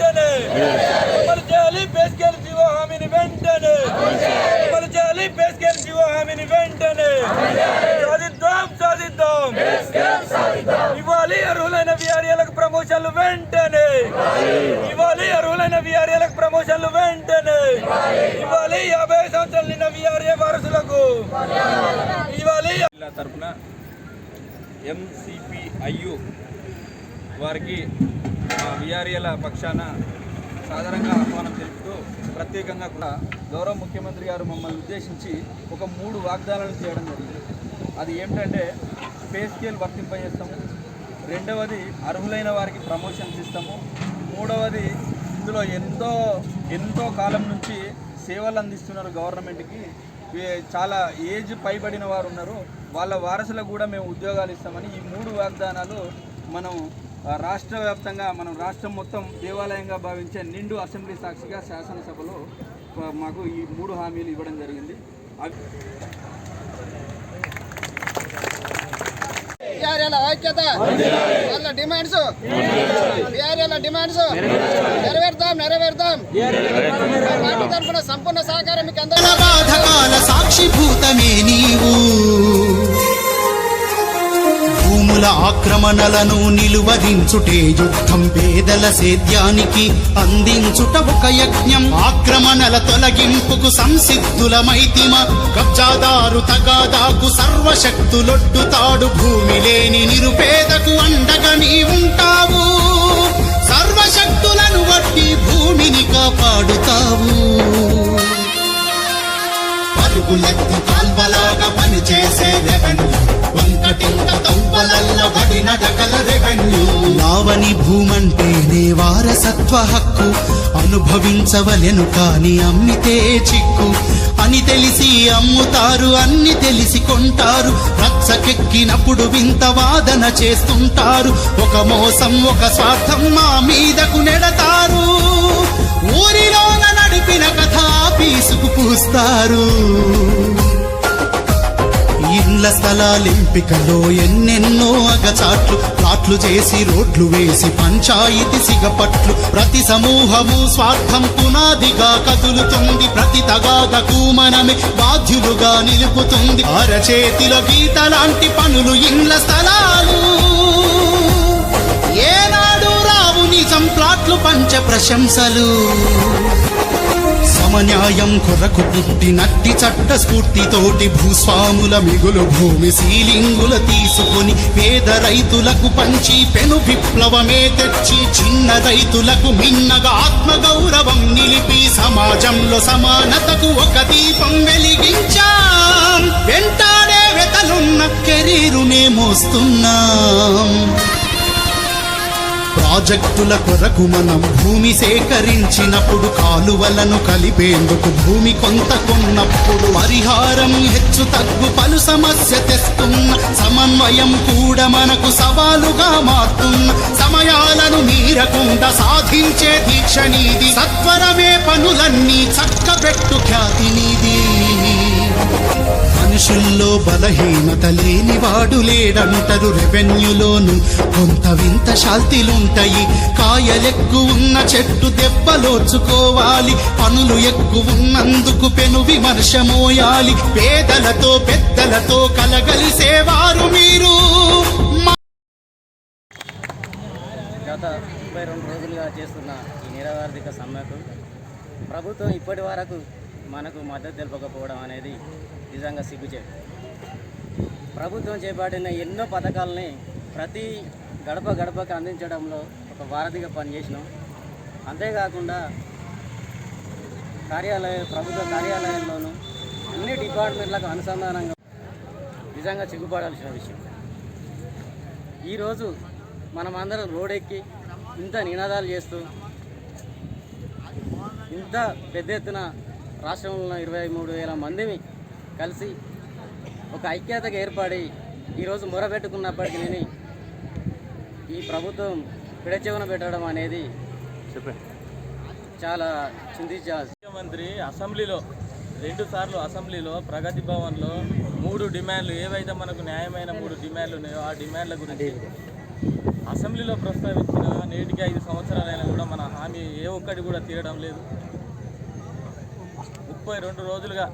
వెంటనే. అమలు చేయాలి బేసికల్ జీవ హామీని వెంటనే. అమలు చేయాలి బేసికల్ జీవ హామీని వెంటనే. సాధిద్దాం సాధిద్దాం. ఇవ్వాలి అర్హులైన విఆర్ఏలకు ప్రమోషన్లు వెంటనే. ఇవ్వాలి అర్హులైన విఆర్ఏలకు ప్రమోషన్లు వెంటనే. ఇవ్వాలి యాభై సంవత్సరాలు నిన్న విఆర్ఏ వారసులకు. ఇవ్వాలి. తరఫున ఎంసిపిఐయు వారికి విఆర్ఏల పక్షాన సాధారణంగా ఆహ్వానం తెలుపుతూ ప్రత్యేకంగా కూడా గౌరవ ముఖ్యమంత్రి గారు మమ్మల్ని ఉద్దేశించి ఒక మూడు వాగ్దానాలు చేయడం జరిగింది. అది ఏమిటంటే పే స్కేల్ వర్తింపజేస్తాము. రెండవది అర్హులైన వారికి ప్రమోషన్స్ ఇస్తాము. మూడవది ఇందులో ఎంతో ఎంతో కాలం నుంచి సేవలు అందిస్తున్నారు గవర్నమెంట్కి. చాలా ఏజ్ పైబడిన వారు ఉన్నారు. వాళ్ళ వారసులకు కూడా మేము ఉద్యోగాలు ఇస్తామని ఈ మూడు వాగ్దానాలు మనం రాష్ట్ర వ్యాప్తంగా మనం రాష్ట్రం మొత్తం దేవాలయంగా భావించే నిండు అసెంబ్లీ సాక్షిగా శాసనసభలో మాకు ఈ మూడు హామీలు ఇవ్వడం జరిగింది. ఐక్యత వాళ్ళ డిమాండ్స్. బీఆర్ఏల డిమాండ్స్. నెరవేర్తాం నెరవేర్తాం. పార్టీ తరఫున సంపూర్ణ సహకారం మీకు అందరూ సాక్షిభూతమే నీవు. ఆక్రమణలను నిలువదించుటే యుద్ధం పేదల సేద్యానికి అందించుట ఒక యజ్ఞం. ఆక్రమణల తొలగింపుకు సంసిద్ధులమైతిమ కబ్జాదారు తగాదాకు సర్వశక్తులొడ్డుతాడు. భూమి లేని నిరుపేదకు అండగా నీ ఉంటావు సర్వశక్తులను వట్టి భూమిని కాపాడుతావు. పరుగులెత్తి కాల్వలాగా పనిచేసే రెవెన్యూ ఆవని భూమంటేనే వారసత్వ హక్కు. అనుభవించవలెను కాని అమ్మితే చిక్కు. అని తెలిసి అమ్ముతారు అన్ని తెలిసి కొంటారు. రచ్చకెక్కినప్పుడు వింత వాదన చేస్తుంటారు. ఒక మోసం ఒక స్వార్థం మా మీదకు నెడతారు. ఊరిలోన నడిపిన కథ పీసుకు పూస్తారు. ఇళ్ళ స్థలాలింపికలో ఎన్నెన్నో అగచాట్లు ప్లాట్లు చేసి రోడ్లు వేసి పంచాయతీ సిగపట్లు. ప్రతి సమూహము స్వార్థం పునాదిగా కదులుతుంది. ప్రతి తగాదకు మనమే బాధ్యులుగా నిలుపుతుంది. అరచేతిలో గీత లాంటి పనులు ఇండ్ల స్థలాలు. ఏనాడు రావు నిజం ప్లాట్లు పంచ ప్రశంసలు. న్యాయం కొరకు పుట్టినట్టి చట్ట స్ఫూర్తితోటి భూస్వాముల మిగులు భూమి సీలింగుల తీసుకొని పేద రైతులకు పంచి పెను విప్లవమే తెచ్చి చిన్న రైతులకు మిన్నగా ఆత్మగౌరవం నిలిపి సమాజంలో సమానతకు ఒక దీపం వెలిగించాం. వెంటాడే వెతలున్న కెరీరునే మోస్తున్నాం. ప్రాజెక్టుల కొరకు మనం భూమి సేకరించినప్పుడు కాలువలను కలిపేందుకు భూమి కొంత కొన్నప్పుడు పరిహారం హెచ్చు తగ్గు పలు సమస్య తెస్తున్న సమన్వయం కూడా మనకు సవాలుగా మారుతున్న సమయాలను మీరకుండా సాధించే దీక్ష నీది. సత్వరమే పనులన్నీ చక్కబెట్టు ఖ్యాతి నీది. మనుషుల్లో బలహీనత లేనివాడు లేడంటారు రెవెన్యూలోను. కొంత వింత శాల్తీలుంటాయి కాయలెక్కు ఉన్న చెట్టు దెబ్బలోచుకోవాలి. పనులు ఎక్కువున్నందుకు పెను విమర్శ మోయాలి పేదలతో పెద్దలతో కలగలిసేవారు మీరు. గత ముప్పై రెండు రోజులుగా చేస్తున్న ఈ నిరవార్థిక సమ్మెకు ప్రభుత్వం ఇప్పటి వరకు మనకు మద్దతు తెలపకపోవడం అనేది నిజంగా సిగ్గుచేటు. ప్రభుత్వం చేపట్టిన ఎన్నో పథకాలని ప్రతి గడప గడపకు అందించడంలో ఒక వారధిగా పనిచేసినాం. అంతేకాకుండా కార్యాలయ ప్రభుత్వ కార్యాలయంలోనూ అన్ని డిపార్ట్మెంట్లకు అనుసంధానంగా నిజంగా సిగ్గుపడాల్సిన విషయం. ఈరోజు మనమందరం రోడెక్కి ఇంత నినాదాలు చేస్తూ ఇంత పెద్ద ఎత్తున రాష్ట్రంలో ఉన్న ఇరవై మూడు వేల మందిని కలిసి ఒక ఐక్యతగా ఏర్పడి ఈరోజు మొరబెట్టుకున్నప్పటికీ నేను ఈ ప్రభుత్వం పిడచెవున పెట్టడం అనేది చాలా చింతించాల్సి ముఖ్యమంత్రి అసెంబ్లీలో రెండు సార్లు అసెంబ్లీలో ప్రగతి భవన్లో మూడు డిమాండ్లు ఏవైతే మనకు న్యాయమైన మూడు డిమాండ్లు ఉన్నాయో ఆ డిమాండ్ల గురించి అసెంబ్లీలో ప్రస్తావించిన నేటికి ఐదు సంవత్సరాలైనా కూడా మన హామీ ఏ ఒక్కటి కూడా తీరడం లేదు. ముప్పై రెండు రోజులుగా